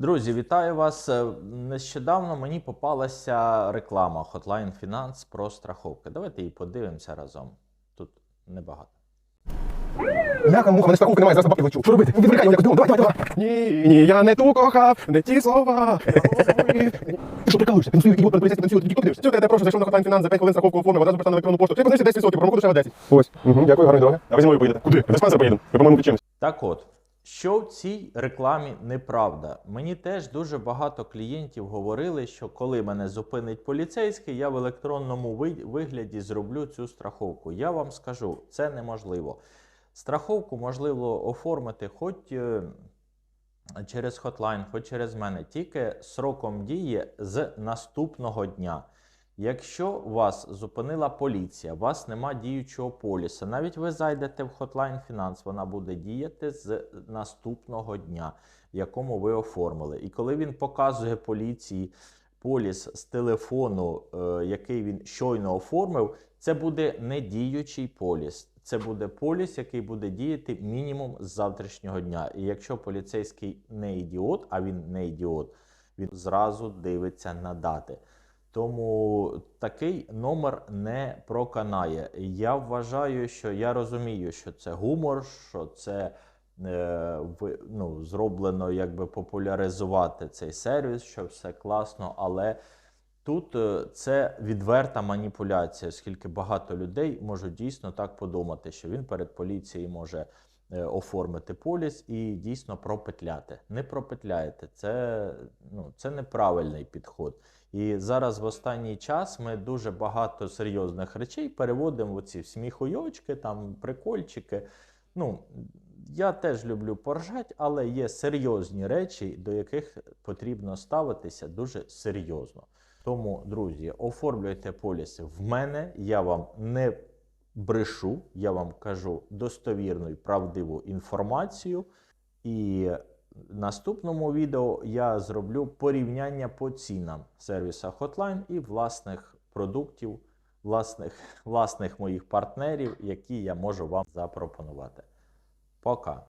Друзі, вітаю вас. Е, Нещодавно мені попалася реклама Hotline Finance про страховки. Давайте її подивимося разом. Тут небагато. Бляха, муха, мене страховки немає, зараз на бабки лечу. Що робити? Відволікай його якось думав. Давай, давай, давай. Ні, ні, я не ту кохав, не ті слова. Ти що прикалуєшся? Ти свою ідіот перед поліцейським танцює, ти тікток дивишся? Що я тебе прошу, зайшов на Hotline Finance, за 5 хвилин страховку оформив, одразу прийшла на електронну пошту. Ти подивишся 10%, промокоду ще 10. Ось. Угу, дякую, гарної дороги. А ви зі мною поїдете. Куди? В диспансер поїдемо. Ви, по-моєму, підчимось. Так от, що в цій рекламі неправда? Мені теж дуже багато клієнтів говорили, що коли мене зупинить поліцейський, я в електронному вигляді зроблю цю страховку. Я вам скажу, це неможливо. Страховку можливо оформити хоч е, через Hotline, хоч через мене, тільки сроком дії з наступного дня. Якщо вас зупинила поліція, у вас нема діючого поліса, навіть ви зайдете в Hotline Finance, вона буде діяти з наступного дня, якому ви оформили. І коли він показує поліції поліс з телефону, е, який він щойно оформив, це буде не діючий поліс. Це буде поліс, який буде діяти мінімум з завтрашнього дня. І якщо поліцейський не ідіот, а він не ідіот, він зразу дивиться на дати. Тому такий номер не проканає. Я вважаю, що я розумію, що це гумор, що це е, ну, зроблено якби популяризувати цей сервіс, що все класно, але тут е, це відверта маніпуляція, оскільки багато людей можуть дійсно так подумати, що він перед поліцією може оформити поліс і дійсно пропетляти. Не пропетляєте, це, ну, це неправильний підход. І зараз в останній час ми дуже багато серйозних речей переводимо в оці сміхуйочки, там прикольчики. Ну, я теж люблю поржать, але є серйозні речі, до яких потрібно ставитися дуже серйозно. Тому, друзі, оформлюйте поліси в мене. Я вам не брешу, я вам кажу достовірну і правдиву інформацію. І в наступному відео я зроблю порівняння по цінам сервіса Hotline і власних продуктів, власних, власних моїх партнерів, які я можу вам запропонувати. Пока.